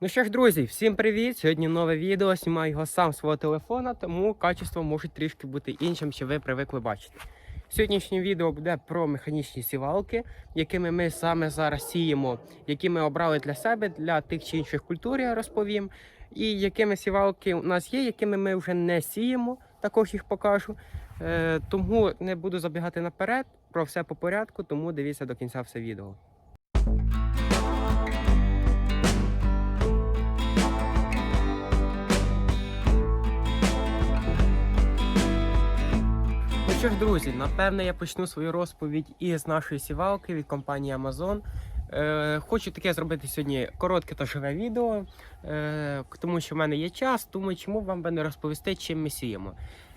Ну що ж, друзі, всім привіт! Сьогодні нове відео, знімаю його сам свого телефона, тому качество може трішки бути іншим, що ви привикли бачити. Сьогоднішнє відео буде про механічні сівалки, якими ми саме зараз сіємо, які ми обрали для себе, для тих чи інших культур, я розповім. І якими сівалки у нас є, якими ми вже не сіємо, також їх покажу. Е, тому не буду забігати наперед, про все по порядку, тому дивіться до кінця все відео. Що ж, друзі, напевне, я почну свою розповідь із нашої сівалки від компанії Amazon. Е, хочу таке зробити сьогодні коротке та живе відео, е, тому що в мене є час, думаю, чому вам би не розповісти, чим ми сіємо.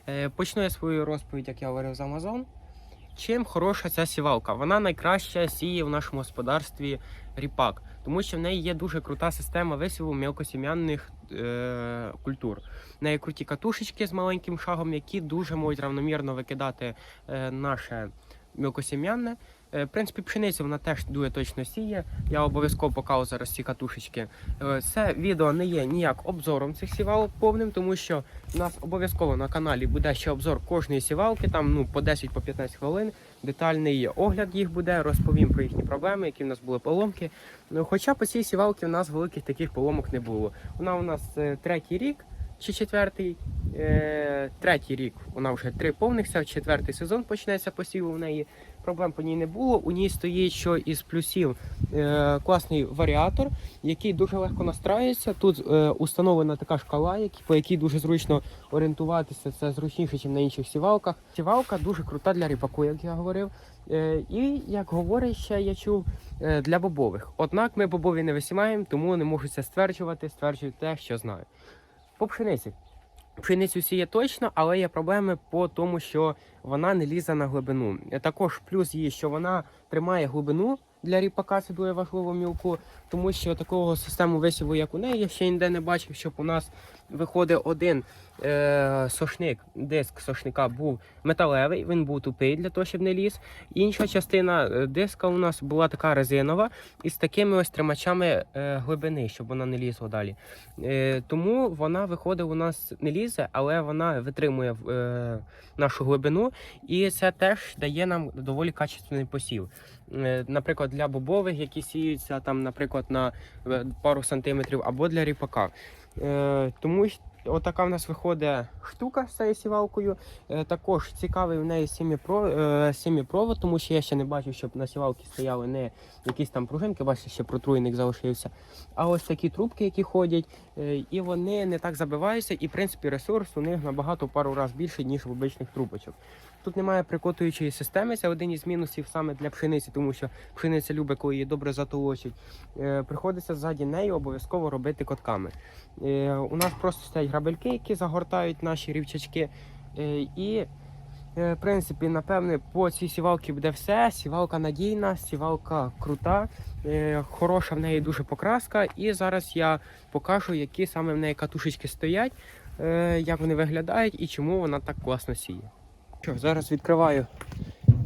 Е, почну я свою розповідь, як я говорив з Amazon. Чим хороша ця сівалка? Вона найкраще сіє в нашому господарстві ріпак, тому що в неї є дуже крута система висіву мілкосім'янних е, культур. В неї круті катушечки з маленьким шагом, які дуже можуть равномірно викидати е, наше мілкосім'янне. Е, В принципі, пшеницю вона теж дуже точно сіє. Я обов'язково покажу зараз ці катушечки. Е, Це відео не є ніяк обзором цих сівалок повним, тому що у нас обов'язково на каналі буде ще обзор кожної сівалки, там ну по 10 по 15 хвилин. Детальний огляд їх буде, розповім про їхні проблеми, які в нас були поломки. Ну, хоча по цій сівалці у нас великих таких поломок не було. Вона у нас е, третій рік чи четвертий. Е, третій рік вона вже три повнихся, четвертий сезон почнеться посіву в неї. Проблем по ній не було. У ній стоїть що із плюсів е, класний варіатор, який дуже легко настраюється. Тут е, установлена така шкала, які, по якій дуже зручно орієнтуватися. Це зручніше, ніж на інших сівалках. Сівалка дуже крута для ріпаку, як я говорив. Е, і як говорить ще, я чув е, для бобових. Однак ми бобові не висімаємо, тому не можу це стверджувати. Стверджую те, що знаю. По пшениці. Пшеницю сіє точно, але є проблеми по тому, що вона не лізе на глибину. Також плюс її, що вона тримає глибину для ріпака, це дуже важливо мілку, тому що такого систему висіву, як у неї, я ще ніде не бачив, щоб у нас виходить один е, сошник, диск сошника був металевий, він був тупий для того, щоб не ліз. Інша частина е, диска у нас була така резинова із такими ось тримачами е, глибини, щоб вона не лізла далі. Е, тому вона виходить у нас не лізе, але вона витримує е, нашу глибину, і це теж дає нам доволі качественний посів. Е, наприклад, для бобових, які сіються там, наприклад, на е, пару сантиметрів, або для ріпака. Е, тому щ- Отака в нас виходить штука з цією сівалкою. Е, також цікавий в неї сіміпровод, е, тому що я ще не бачив, щоб на сівалці стояли не якісь там пружинки, бачите, ще протруйник залишився. А ось такі трубки, які ходять, і вони не так забиваються, і в принципі ресурс у них набагато пару разів більший, ніж в обичних трубочок. Тут немає прикотуючої системи, це один із мінусів саме для пшениці, тому що пшениця любить, коли її добре затолочить. Е, приходиться ззаді неї обов'язково робити котками. Е, у нас просто стоять грабельки, які загортають наші рівчачки. Е, і, в принципі, напевне, по цій сівалці буде все. Сівалка надійна, сівалка крута, хороша в неї дуже покраска. І зараз я покажу, які саме в неї катушечки стоять, як вони виглядають і чому вона так класно сіє. Що, зараз відкриваю.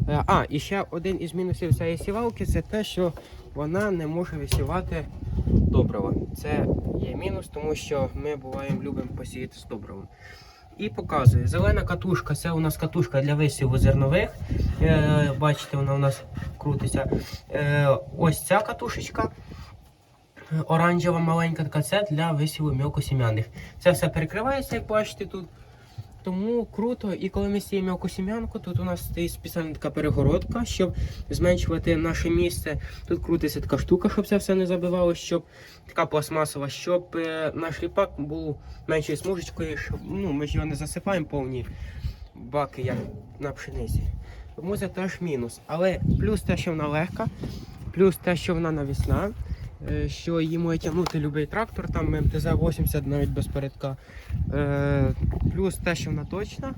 Е, А, і ще один із мінусів цієї сівалки це те, що вона не може висівати добрива. Це є мінус, тому що ми буваємо любимо посіяти з добривом. І показує, зелена катушка, це у нас катушка для висіву зернових. Е, бачите, вона у нас крутиться. Е, ось ця катушечка. е, Оранжева маленька така, це для висіву мілкосім'яних. Це все перекривається, як бачите тут. Тому круто, і коли ми сіємо мілкосім'янку, тут у нас стоїть спеціальна така перегородка, щоб зменшувати наше місце. Тут крутиться така штука, щоб це все не забивало, щоб така пластмасова, щоб е, наш ріпак був меншою смужечкою, щоб ну, ми ж його не засипаємо повні баки, як на пшениці. Тому це теж мінус. Але плюс те, що вона легка, плюс те, що вона навісна, що її може тягнути будь-який трактор, там МТЗ-80 навіть без передка. Е, плюс те, що вона точна.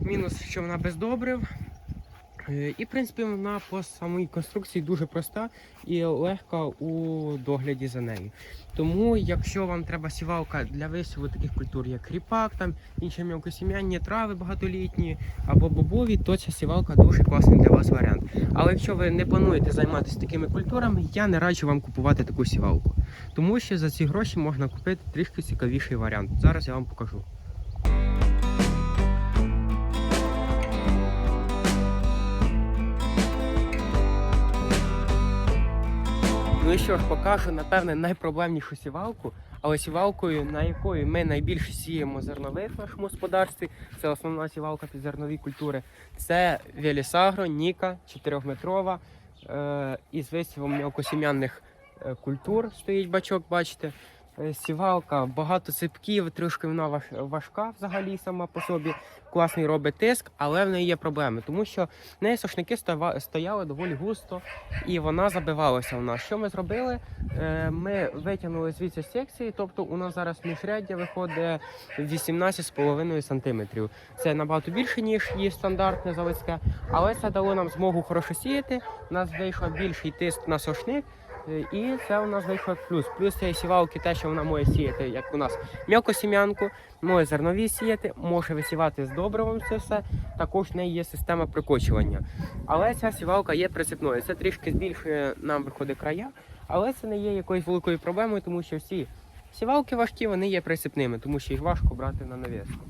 Мінус, що вона без добрив. Е, І, в принципі, вона по самій конструкції дуже проста і легка у догляді за нею. Тому, якщо вам треба сівалка для висіву таких культур, як ріпак, там інші мілкосім'янні трави багатолітні або бобові, то ця сівалка дуже класний для вас варіант. Але якщо ви не плануєте займатися такими культурами, я не раджу вам купувати таку сівалку, тому що за ці гроші можна купити трішки цікавіший варіант. Зараз я вам покажу. Ну і що ж, покажу, напевне, найпроблемнішу сівалку, але сівалкою, на якої ми найбільше сіємо зернових в нашому господарстві, це основна сівалка під зернові культури. Це Велісагро, Ніка, 4-метрова, е, із висівом мілкосім'янних е, культур стоїть бачок, бачите. Е, Сівалка, багато ципків, трошки вона важка взагалі сама по собі. Класний робить тиск, але в неї є проблеми, тому що в неї сошники стояли доволі густо і вона забивалася у нас. Що ми зробили? Е, Ми витягнули звідси секції, тобто у нас зараз міжряддя виходить 18,5 см. Це набагато більше, ніж її стандартне заводське, але це дало нам змогу хорошо сіяти. У нас вийшов більший тиск на сошник. Е, І це у нас вийшов плюс. Плюс цієї сівалки те, що вона може сіяти, як у нас м'якосім'янку, може зернові сіяти, може висівати з добривом це все. Також в неї є система прикочування. Але ця сівалка є прицепною. Це трішки збільшує нам виходить края, але це не є якоюсь великою проблемою, тому що всі сівалки важкі, вони є прицепними, тому що їх важко брати на навіску.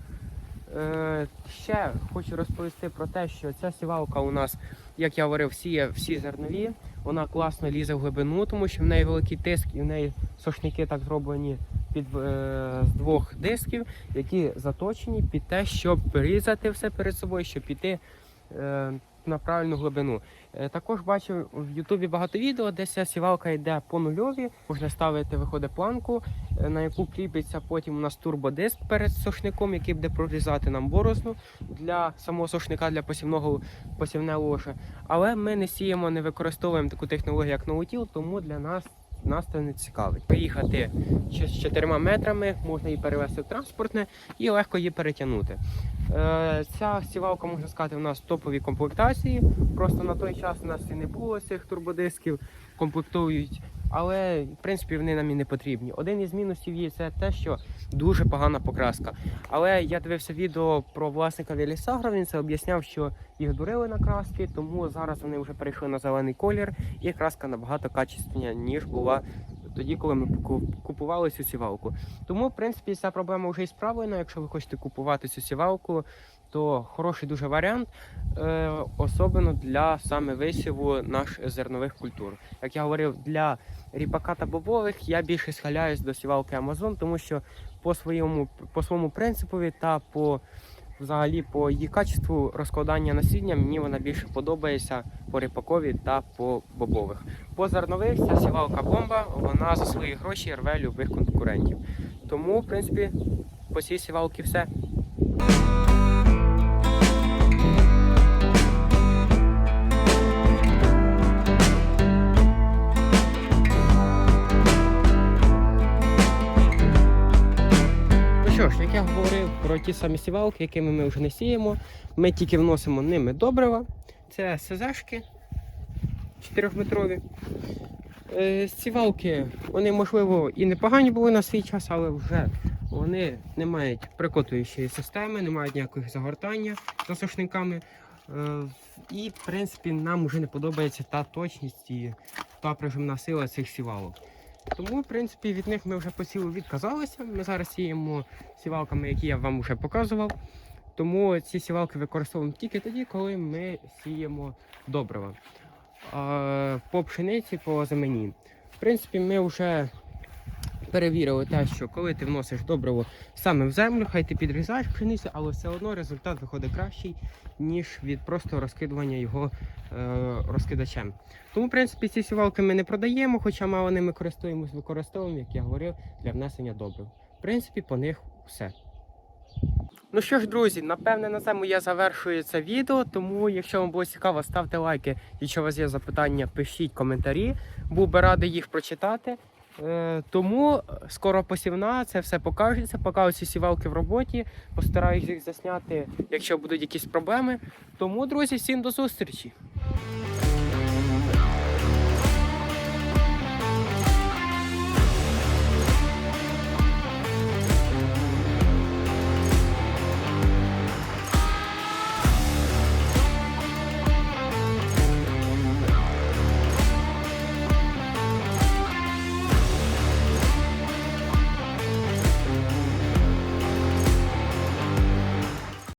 Е, ще хочу розповісти про те, що ця сівалка у нас, як я говорив, сіє всі зернові. Вона класно лізе в глибину, тому що в неї великий тиск і в неї сошники так зроблені під е, з двох дисків, які заточені під те, щоб різати все перед собою, щоб піти е, на правильну глибину. Е, також бачив в Ютубі багато відео, де ця сівалка йде по нульові. Можна ставити, виходить планку, е, на яку кріпиться потім у нас турбодиск перед сошником, який буде прорізати нам борозну для самого сошника для посівного посівне ложе. Але ми не сіємо, не використовуємо таку технологію, як ноутіл, тому для нас. Нас це не цікавить. Приїхати з 4 метрами, можна її перевезти в транспортне і легко її перетягнути. Е, ця сівалка, можна сказати, у нас топові комплектації. Просто на той час у нас і не було цих турбодисків, комплектують, але в принципі вони нам і не потрібні. Один із мінусів є це те, що дуже погана покраска. Але я дивився відео про власника Велісагра, він це об'ясняв, що їх дурили на краски, тому зараз вони вже перейшли на зелений колір, і краска набагато качественніша, ніж була тоді, коли ми ку- купували цю сівалку. Тому, в принципі, ця проблема вже і справлена. Якщо ви хочете купувати цю сівалку, то хороший дуже варіант, е, особливо для саме висіву наших зернових культур. Як я говорив, для ріпака та бобових я більше схиляюсь до сівалки Amazon, тому що по своєму по своєму принципові та по взагалі по її качеству розкладання насіння мені вона більше подобається по ріпакові та по бобових. По зернових ця сівалка бомба, вона за свої гроші рве любих конкурентів. Тому, в принципі, по цій сівалці все. Я говорив про ті самі сівалки, якими ми вже не сіємо, ми тільки вносимо ними добрива. Це СЗшки 4-метрові. Е, Сівалки, вони, можливо, і непогані були на свій час, але вже вони не мають прикотуючої системи, не мають ніякого загортання за сошниками. Е, І, в принципі, нам вже не подобається та точність і та прижимна сила цих сівалок. Тому, в принципі, від них ми вже по сілу відказалися. Ми зараз сіємо сівалками, які я вам вже показував. Тому ці сівалки використовуємо тільки тоді, коли ми сіємо добрива. По пшениці, по земені. В принципі, ми вже перевірили те, що коли ти вносиш добриво саме в землю, хай ти підрізаєш пшеницю, але все одно результат виходить кращий, ніж від просто розкидування його е, розкидачем. Тому, в принципі, ці сівалки ми не продаємо, хоча мало ними користуємось, використовуємо, як я говорив, для внесення добрив. В принципі, по них все. Ну що ж, друзі, напевне, на цьому я завершую це відео. Тому, якщо вам було цікаво, ставте лайки. Якщо у вас є запитання, пишіть коментарі. Був би радий їх прочитати. Е, тому скоро посівна, це все покажеться. Поки ці сівалки в роботі, постараюся їх засняти, якщо будуть якісь проблеми. Тому, друзі, всім до зустрічі!